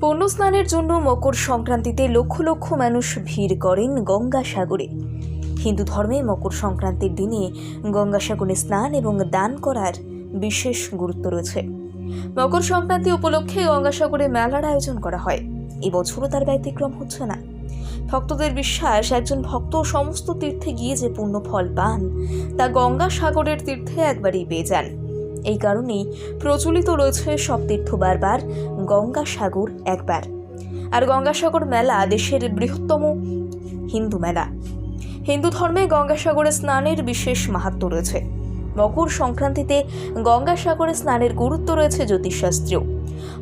পণ্য স্নানের জন্য মকর সংক্রান্তিতে লক্ষ লক্ষ মানুষ ভিড় করেন গঙ্গাসাগরে। হিন্দু ধর্মে মকর সংক্রান্তির দিনে গঙ্গাসাগরে স্নান এবং দান করার বিশেষ গুরুত্ব রয়েছে। মকর সংক্রান্তি উপলক্ষে গঙ্গাসাগরে মেলার আয়োজন করা হয়। এবছরও তার ব্যতিক্রম হচ্ছে না। ভক্তদের বিশ্বাস, একজন ভক্ত সমস্ত তীর্থে গিয়ে যে পূর্ণ ফল পান, তা গঙ্গাসাগরের তীর্থে একবারই পেয়ে যান। এই কারণেই প্রচলিত রয়েছে সব তীর্থ বারবার গঙ্গাসাগর একবার। আর গঙ্গাসাগর মেলা দেশের বৃহত্তম হিন্দু মেলা। হিন্দু ধর্মে গঙ্গাসাগরে স্নানের বিশেষ মাহাত্ম্য রয়েছে। মকর সংক্রান্তিতে গঙ্গাসাগরে স্নানের গুরুত্ব রয়েছে জ্যোতিষশাস্ত্রীয়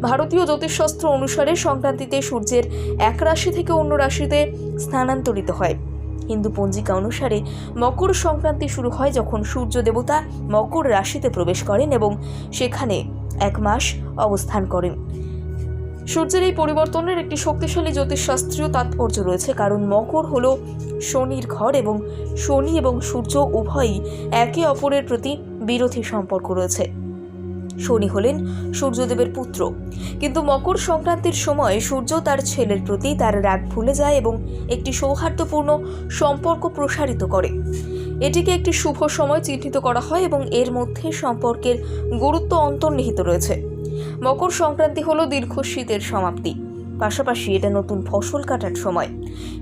ভারতীয় জ্যোতিষশাস্ত্র অনুসারে সংক্রান্তিতে সূর্যের এক রাশি থেকে অন্য রাশিতে স্থানান্তরিত হয়। হিন্দু পঞ্জিকা অনুসারে মকর সংক্রান্তি শুরু হয় যখন সূর্য দেবতা মকর রাশিতে প্রবেশ করেন এবং সেখানে এক মাস অবস্থান করেন। সূর্যের এই পরিবর্তনের একটি শক্তিশালী জ্যোতিষশাস্ত্রীয় তাৎপর্য রয়েছে, কারণ মকর হল শনির ঘর এবং শনি এবং সূর্য উভয়ই একে অপরের প্রতি বিরোধী সম্পর্ক রয়েছে। শনি হলেন সূর্যদেবের পুত্র। কিন্তু মকর সংক্রান্তির সময় সূর্য তার ছেলের প্রতি তার রাগ ভুলে যায় এবং একটি সৌহার্দ্যপূর্ণ সম্পর্ক প্রসারিত করে। এটিকে একটি শুভ সময় চিহ্নিত করা হয় এবং এর মধ্যে সম্পর্কের গুরুত্ব অন্তর্নিহিত রয়েছে। মকর সংক্রান্তি হলো দীর্ঘ শীতের সমাপ্তি। পাশাপাশি এটা নতুন ফসল কাটার সময়।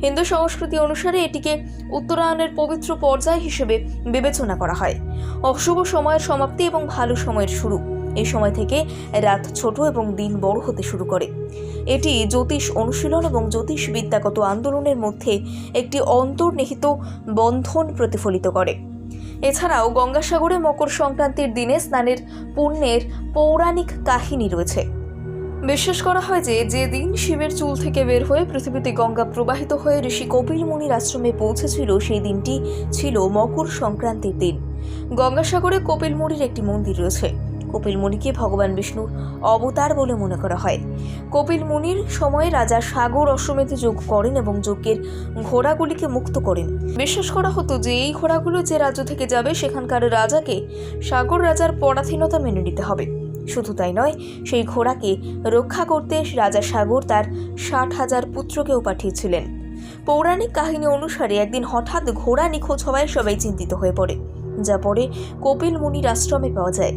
হিন্দু সংস্কৃতি অনুসারে এটিকে উত্তরায়ণের পবিত্র পর্যায় হিসেবে বিবেচনা করা হয়। অশুভ সময়ের সমাপ্তি এবং ভালো সময়ের শুরু। এই সময় থেকে রাত ছোট এবং দিন বড় হতে শুরু করে। এটি জ্যোতিষ অনুশীলন এবং জ্যোতিষ বিদ্যাগত আন্দোলনের মধ্যে একটি অন্তর্নিহিত বন্ধন প্রতিফলিত করে। এছাড়াও গঙ্গাসাগরে মকর সংক্রান্তির দিনে স্নানের পুণ্যের পৌরাণিক কাহিনী রয়েছে। বিশ্বাস করা হয় যে যে দিন শিবের চুল থেকে বের হয়ে পৃথিবীতে গঙ্গা প্রবাহিত হয়ে ঋষি কপিল মুনির আশ্রমে পৌঁছেছিল, সেই দিনটি ছিল মকর সংক্রান্তির দিন। গঙ্গাসাগরে কপিল মুনির একটি মন্দির রয়েছে। কপিল মুনিকে ভগবান বিষ্ণুর অবতার বলে মনে করা হয়। কপিল মুনির সময়ে রাজা সাগর অশ্বমেধে যোগ করেন এবং যজ্ঞের ঘোড়াগুলিকে মুক্ত করেন। বিশ্বাস করা হতো যে এই ঘোড়াগুলো যে রাজ্য থেকে যাবে, সেখানকার রাজাকে সাগর রাজার পরাধীনতা মেনে নিতে হবে। শুধু তাই নয়, সেই ঘোড়াকে রক্ষা করতে রাজা সাগর তার ষাট হাজার পুত্রকেও পাঠিয়েছিলেন। পৌরাণিক কাহিনী অনুসারে একদিন হঠাৎ ঘোড়া নিখোঁজ হওয়ায় সবাই চিন্তিত হয়ে পড়ে, যা পরে কপিল মুনির আশ্রমে পাওয়া যায়।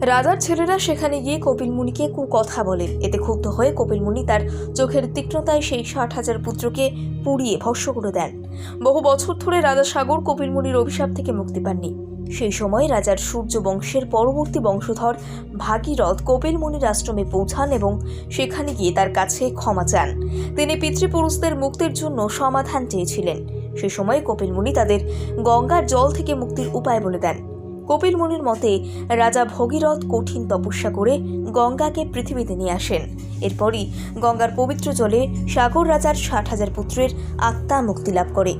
রাজার ছেলেরা সেখানে গিয়ে কপিল মুনিকে কু কথা বলেন এতে ক্ষুব্ধ হয়ে কপিল মুনি তার চোখের তীক্ষ্ণতায় সেই ষাট হাজার পুত্রকে পুড়িয়ে ভস্য করে দেন। বহু বছর ধরে রাজা সাগর কপিল মুনির অভিশাপ থেকে মুক্তি পাননি। সেই সময় রাজার সূর্য বংশের পরবর্তী বংশধর ভাগীরথ কপিল মুনির আশ্রমে পৌঁছান এবং সেখানে গিয়ে তার কাছে ক্ষমা চান। তিনি পিতৃপুরুষদের মুক্তির জন্য সমাধান চেয়েছিলেন। সে সময় কপিল মুনি তাদের গঙ্গার জল থেকে মুক্তির উপায় বলে দেন। কপিল মুনির মতে, রাজা ভগীরথ কঠিন তপস্যা করে গঙ্গাকে পৃথিবীতে নিয়ে আসেন। এরপরই গঙ্গার পবিত্র জলে সাগর রাজার ষাট হাজার পুত্রের আত্মা মুক্তি লাভ করে।